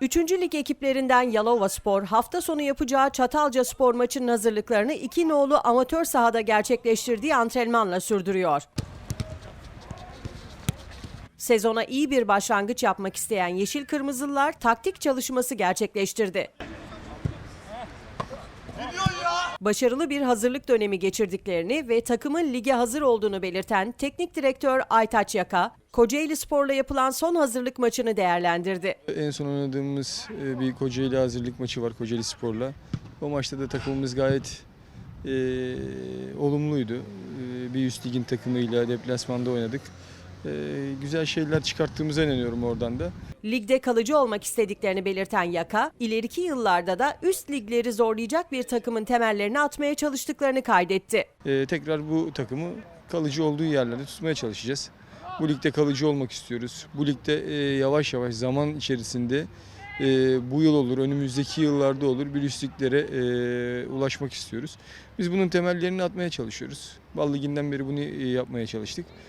Üçüncü lig ekiplerinden Yalova Spor hafta sonu yapacağı Çatalca Spor maçının hazırlıklarını iki nolu amatör sahada gerçekleştirdiği antrenmanla sürdürüyor. Sezona iyi bir başlangıç yapmak isteyen Yeşil Kırmızılılar taktik çalışması gerçekleştirdi. Başarılı bir hazırlık dönemi geçirdiklerini ve takımın lige hazır olduğunu belirten teknik direktör Aytaç Yaka, Kocaeli Spor'la yapılan son hazırlık maçını değerlendirdi. En son oynadığımız e, bir Kocaeli hazırlık maçı var Kocaeli Spor'la. O maçta da takımımız gayet e, olumluydu. E, bir üst ligin takımıyla deplasmanda oynadık. E, güzel şeyler çıkarttığımıza inanıyorum oradan da. Ligde kalıcı olmak istediklerini belirten Yaka, ileriki yıllarda da üst ligleri zorlayacak bir takımın temellerini atmaya çalıştıklarını kaydetti. E, tekrar bu takımı kalıcı olduğu yerlerde tutmaya çalışacağız. Bu ligde kalıcı olmak istiyoruz. Bu ligde e, yavaş yavaş zaman içerisinde e, bu yıl olur, önümüzdeki yıllarda olur bir üst liglere e, ulaşmak istiyoruz. Biz bunun temellerini atmaya çalışıyoruz. Bal Ligi'nden beri bunu e, yapmaya çalıştık.